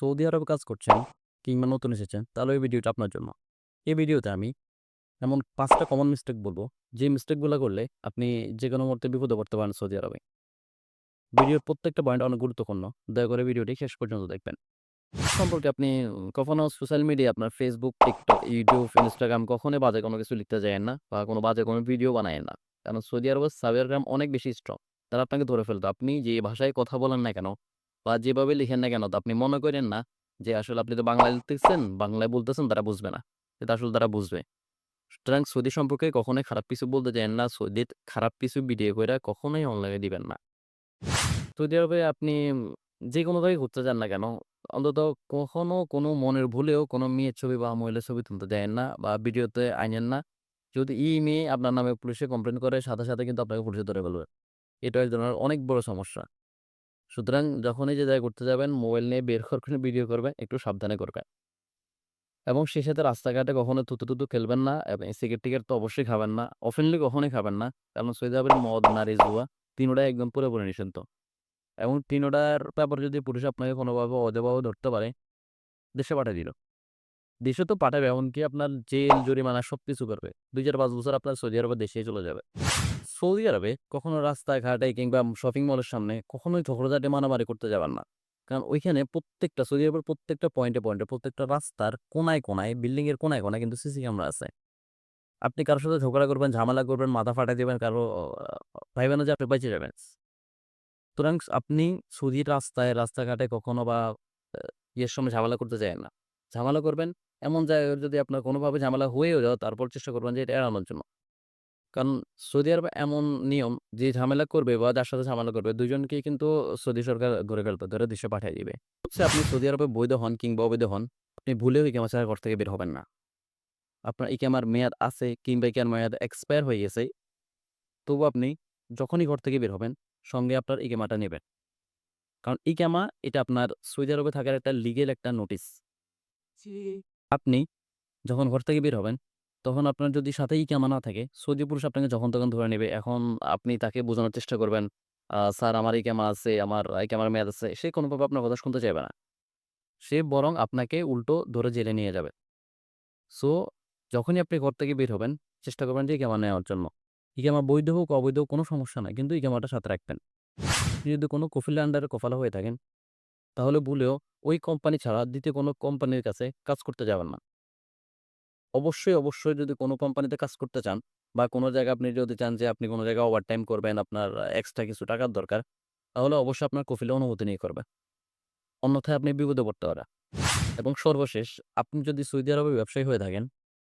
Saudi আরবে কাজ করছেন কিংবা নতুন এসেছেন, তাহলে এই ভিডিওটা আপনার জন্য। এই ভিডিওতে আমি এমন পাঁচটা কমন মিস্টেক বলব, যে মিস্টেকগুলো করলে আপনি যে কোনো মুহূর্তে বিপদে পড়তে পারেন সৌদি আরবে। ভিডিওর প্রত্যেকটা পয়েন্ট অনেক গুরুত্বপূর্ণ, দয়া করে ভিডিওটি শেষ পর্যন্ত দেখবেন। সম্পর্কে আপনি কখনো সোশ্যাল মিডিয়া আপনার ফেসবুক টিকটক ইউটিউব ইনস্টাগ্রাম কখনোই বাজে কোনো কিছু লিখতে যায় না বা কোনো বাজে কোনো ভিডিও বানায় না। কারণ সৌদি আরবের সাইবারগ্রাম অনেক বেশি স্ট্রং তারা আপনাকে ধরে ফেলতো, আপনি যে ভাষায় কথা বলেন না কেন বা যেভাবে লিখেন না কেন আপনি মনে করেন না যে আসলে আপনি তো বাংলায় লিখতেছেন, বাংলায় বলতেছেন, তারা বুঝবে না। এটা আসলে তারা বুঝবে। সুতরাং সৌদি সম্পর্কে কখনোই খারাপ কিছু বলতে চান না। সৌদির খারাপ কিছু ভিডিও করে কখনোই অনলাইনে দিবেন না। সৌদি আরবে আপনি যে কোনো জায়গায় ঘুরতে যান না কেন, অন্তত কখনো কোনো মনের ভুলেও কোনো মেয়ের ছবি বা মহিলার ছবি তুলতে দেন না বা ভিডিওতে আনেন না। যদি ই মেয়ে আপনার নামে পুলিশে কমপ্লেন করে, সাথে সাথে কিন্তু আপনাকে পুলিশে ধরে ফেলবে। এটা এক ধরনের অনেক বড় সমস্যা। সুতরাং যখনই যে জায়গায় ঘুরতে যাবেন, মোবাইল নিয়ে বের করে ভিডিও করবেন, একটু সাবধানে করবেন। এবং সেই সাথে রাস্তাঘাটে কখনো থুতু টুতু খেলবেন না এবং সিগারেট টিকেট তো অবশ্যই খাবেন না। অফেনলি কখনোই খাবেন না। কারণ সৌদি আরবের মদ, নারী, জুয়া তিনোটাই একদম পুরোপুরি নিষিদ্ধ। এবং তিনোটার ব্যাপারে যদি পুলিশ আপনাকে কোনোভাবে অদেভাবে ধরতে পারে, দেশে পাঠিয়ে দিল। দেশে তো পাঠাবে, এমনকি আপনার জেল, জরিমানা সব কিছু করবে। দুই চার পাঁচ বছর আপনার সৌদি আরবে দেশেই চলে যাবে। সৌদি আরবে কখনো রাস্তাঘাটে কিংবা শপিং মলের সামনে কখনোই ঝগড়াঝাটে মারামারি করতে যাবেন না। কারণ ওইখানে প্রত্যেকটা, সৌদি আরবের প্রত্যেকটা পয়েন্টে পয়েন্টে প্রত্যেকটা রাস্তার কোনায় কোনায় বিল্ডিং এর কোনায় কোনায় কিন্তু সিসি ক্যামেরা আছে। আপনি কারোর সাথে ঝগড়া করবেন, ঝামেলা করবেন, মাথা ফাটাই দেবেন, কারও ভাইবেন যে আপনি বেঁচে যাবেন। সুতরাং আপনি সৌদির রাস্তায়, রাস্তাঘাটে কখনো বা ইয়ের সময় ঝামেলা করতে চান না। ঝামেলা করবেন, এমন জায়গায় যদি আপনার কোনোভাবে ঝামেলা হয়েও যাও, তারপর চেষ্টা করবেন যে এটা এড়ানোর জন্য। কারণ সৌদি আরবে এমন নিয়ম যে ঝামেলা করবে বা যার সাথে ঝামেলা করবে দুজনকেই কিন্তু সৌদি সরকার ধরে ফেলবে ধরে দেশে পাঠিয়ে দিবে। হচ্ছে আপনি সৌদি আরবে বৈধ হন কিংবা অবৈধ হন আপনি ভুলেও ইকামা ছাড়া ঘর থেকে বের হবেন না। আপনার ইকামার মেয়াদ আছে কিংবা ইকার মেয়াদ এক্সপায়ার হয়ে গেছে তবু আপনি যখনই ঘর থেকে বের হবেন সঙ্গে আপনার ইকামাটা নেবেন। কারণ ইকামা এটা আপনার সৌদি আরবে থাকার একটা লিগেল একটা নোটিস আপনি যখন ঘর থেকে বের হবেন তখন আপনার যদি সাথে ইকামা না থাকে, সৌদি পুরুষ আপনাকে যখন তখন ধরে নেবে, এখন আপনি তাকে বোঝানোর চেষ্টা করবেন স্যার, আমার ইকামা আছে, আমার ইকামার মেয়াদ আছে। সে কোনোভাবে আপনার কথা শুনতে চাইবে না। সে বরং আপনাকে উল্টো ধরে জেলে নিয়ে যাবে। সো, যখনই আপনি ঘর থেকে বের হবেন, চেষ্টা করবেন যে ইকামা নেওয়ার জন্য। ইকামা বৈধ হোক, অবৈধ কোনো সমস্যা নাই, কিন্তু ইকামাটা সাথে রাখবেন। আপনি যদি কোনো কফিলের আন্ডারে কফালা হয়ে থাকেন, তাহলে ভুলেও ওই কোম্পানি ছাড়া দ্বিতীয় কোনো কোম্পানির কাছে কাজ করতে যাবেন না। অবশ্যই অবশ্যই যদি কোনো কোম্পানিতে কাজ করতে চান বা কোনো জায়গায় আপনি যদি চান যে আপনি কোনো জায়গায় ওভার টাইম করবেন, আপনার এক্সট্রা কিছু টাকার দরকার, তাহলে অবশ্যই আপনার কফিলে অনুমতি নিয়ে করবে অন্যথায় আপনি বিপদে পড়তে পারেন। এবং সর্বশেষ, আপনি যদি সৌদি আরবে ব্যবসায়ী হয়ে থাকেন,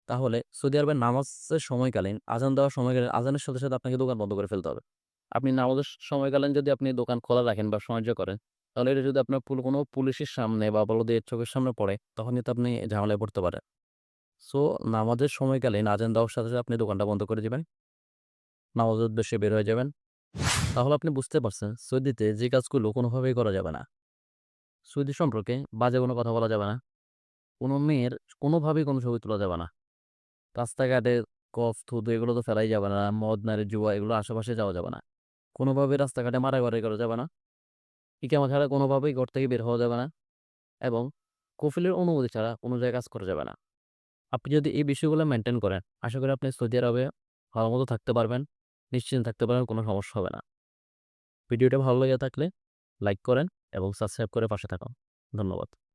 তাহলে সৌদি আরবের নামাজের সময়কালীন আজান দেওয়ার সময়কালীন আজানের সাথে সাথে আপনাকে দোকান বন্ধ করে ফেলতে হবে। আপনি নামাজের সময়কালীন যদি আপনি দোকান খোলা রাখেন বা সাহায্য করেন, তাহলে এটা যদি আপনার কোনো পুলিশের সামনে বা বলদের চোখের সামনে পড়ে তখন কিন্তু আপনি ঝামেলায় পড়তে পারেন। সো, নামাজের সময়কালীন আজান দেওয়ার সাথে সাথে আপনি দোকানটা বন্ধ করে দেবেন। নামাজের উদ্দেশ্যে বের হয়ে যাবেন। তাহলে আপনি বুঝতে পারছেন, সৌদিতে যে কাজগুলো কোনোভাবেই করা যাবে না। সৌদি সম্পর্কে বাজে কোনো কথা বলা যাবে না। কোনো মেয়ের কোনোভাবেই কোনো ছবি তোলা যাবে না। রাস্তাঘাটে কফ, থুতু এগুলো তো ফেলাই যাবে না, মদ, নারী, জুয়া এগুলো আশেপাশে যাওয়া যাবে না। কোনোভাবে রাস্তাঘাটে মারামারি করা যাবে না। ইকামা ছাড়া কোনোভাবেই ঘর থেকে বের হওয়া যাবে না। এবং কফিলের অনুমতি ছাড়া কোনো জায়গায় কাজ করা যাবে না। আপনি যদি এই বিষয়গুলো মেনটেন করেন, আশা করি আপনি সৌদি আরবে ভালো মতো থাকতে পারবেন, নিশ্চিন্ত থাকতে পারবেন, কোনো সমস্যা হবে না। ভিডিওটা ভালো লেগে থাকলে লাইক করেন এবং সাবস্ক্রাইব করে পাশে থাকুন। ধন্যবাদ।